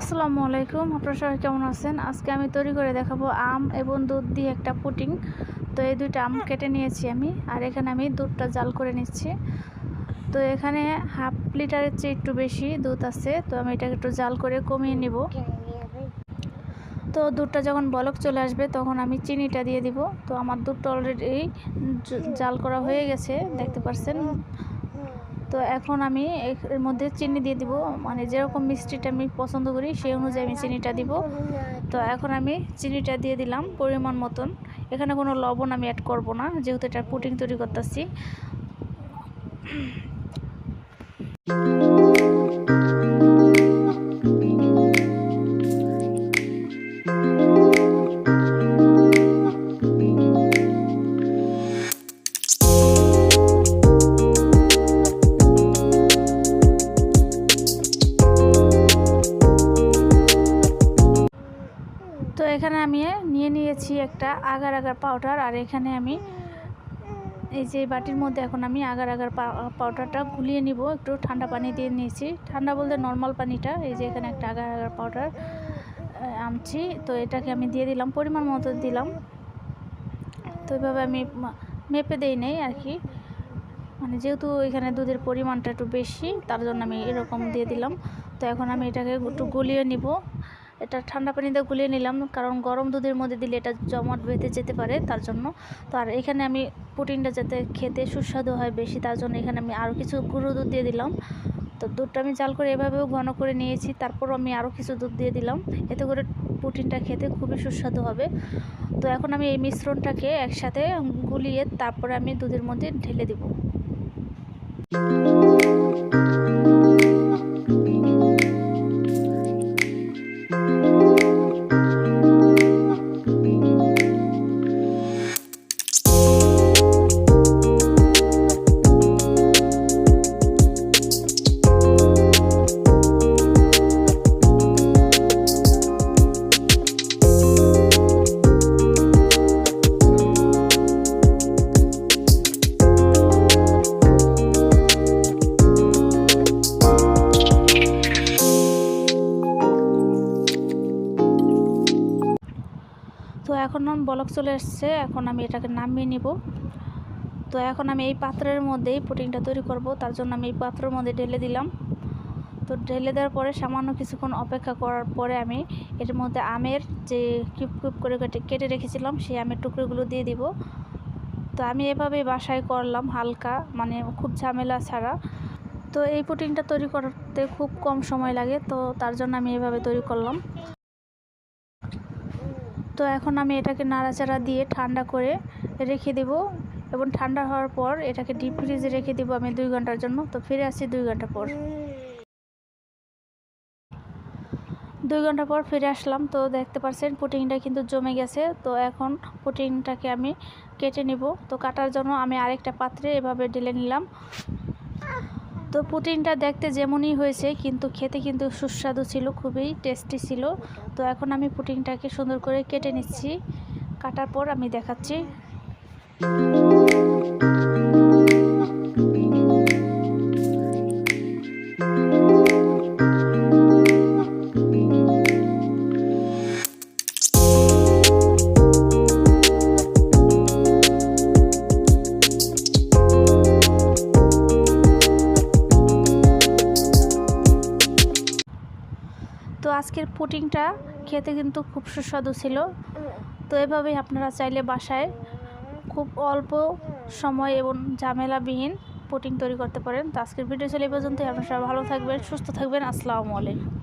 আসসালামু আলাইকুম। আপনারা সবাই কেমন আছেন? আজকে আমি তৈরি করে দেখাবো আম এবং দুধ দিয়ে একটা পুটিং তো এই দুইটা আম কেটে নিয়েছি আমি, আর এখানে আমি দুধটা জাল করে নিচ্ছি। তো এখানে হাফ লিটারের চেয়ে একটু বেশি দুধ আছে, তো আমি এটাকে একটু জাল করে কমিয়ে নিব। তো দুধটা যখন বলক চলে আসবে, তখন আমি চিনিটা দিয়ে দিব। তো আমার দুধটা অলরেডি জাল করা হয়ে গেছে, দেখতে পাচ্ছেন তো এখন আমি এর মধ্যে চিনি দিয়ে দিব। মানে যেরকম মিষ্টিটা আমি পছন্দ করি, সেই অনুযায়ী আমি চিনিটা দিব। তো এখন আমি চিনিটা দিয়ে দিলাম পরিমাণ মতন। এখানে কোনো লবণ আমি অ্যাড করব না, যেহেতু এটা পুটিং তৈরি করতেছি। আমি নিয়ে নিয়েছি একটা আগার আগার পাউডার আর এখানে আমি এই যে বাটির মধ্যে এখন আমি আগার আগার পাউডারটা গুলিয়ে নিব, একটু ঠান্ডা পানি দিয়ে নিয়েছি। ঠান্ডা বলতে নর্মাল পানিটা, এই যে এখানে একটা আগার আগার পাউডার আনছি। তো এটাকে আমি দিয়ে দিলাম, পরিমাণ মতো দিলাম। তো এইভাবে আমি মেপে দেই নেই আর কি। মানে যেহেতু এখানে দুধের পরিমাণটা একটু বেশি, তার জন্য আমি এরকম দিয়ে দিলাম। তো এখন আমি এটাকে একটু গলিয়ে নিব। এটা ঠান্ডা পানিতে গুলিয়ে নিলাম, কারণ গরম দুধের মধ্যে দিলে এটা জমাট বেঁধে যেতে পারে তার জন্য। তো আর এখানে আমি প্রোটিনটা যাতে খেতে সুস্বাদু হয় বেশি, তার জন্য এখানে আমি আরও কিছু গুঁড়ো দুধ দিয়ে দিলাম। তো দুধটা আমি জাল করে এভাবেও ঘন করে নিয়েছি তারপর আমি আরও কিছু দুধ দিয়ে দিলাম। এতে করে প্রোটিনটা খেতে খুবই সুস্বাদু হবে। তো এখন আমি এই মিশ্রণটাকে একসাথে গুলিয়ে তারপরে আমি দুধের মধ্যে ঢেলে দিব। এখন বলক চলে এসছে এখন আমি এটাকে নামিয়ে নিব। তো এখন আমি এই পাত্রের মধ্যেই পুটিংটা তৈরি করব, তার জন্য আমি এই পাত্রের মধ্যে ঢেলে দিলাম। তো ঢেলে দেওয়ার পরে সামান্য কিছুক্ষণ অপেক্ষা করার পরে আমি এর মধ্যে আমের যে কিউব কিউব করে কেটে কেটে রেখেছিলাম, সেই আমের টুকরোগুলো দিয়ে দিব। তো আমি এভাবেই বাসায় করলাম হালকা মানে খুব ঝামেলা ছাড়া। তো এই পুটিংটা তৈরি করতে খুব কম সময় লাগে, তো তার জন্য আমি এভাবে তৈরি করলাম। তো এখন আমি এটাকে নাড়াচাড়া দিয়ে ঠান্ডা করে রেখে দেব এবং ঠান্ডা হওয়ার পর এটাকে ডিপ ফ্রিজে রেখে দেবো আমি দুই ঘণ্টার জন্য। তো ফিরে আসছি দুই ঘণ্টা পর। দুই ঘণ্টা পর ফিরে আসলাম। তো দেখতে পাচ্ছেন পুটিংটা কিন্তু জমে গেছে। তো এখন পুটিংটাকে আমি কেটে নিব। তো কাটার জন্য আমি আরেকটা পাত্রে এভাবে ঢেলে নিলাম। তো পুটিনটা দেখতে যেমনই হয়েছে, কিন্তু খেতে কিন্তু সুস্বাদু ছিল, খুবই টেস্টি ছিল। তো এখন আমি পুটিনটাকে সুন্দর করে কেটে নিচ্ছি। কাটার পর আমি দেখাচ্ছি। তো আজকের পুটিংটা খেতে কিন্তু খুব সুস্বাদু ছিল। তো এভাবেই আপনারা চাইলে বাসায় খুব অল্প সময় এবং ঝামেলাবিহীন পুটিং তৈরি করতে পারেন। তো আজকের ভিডিও চলে পর্যন্ত আপনারা ভালো থাকবেন, সুস্থ থাকবেন। আসসালামু আলাইকুম।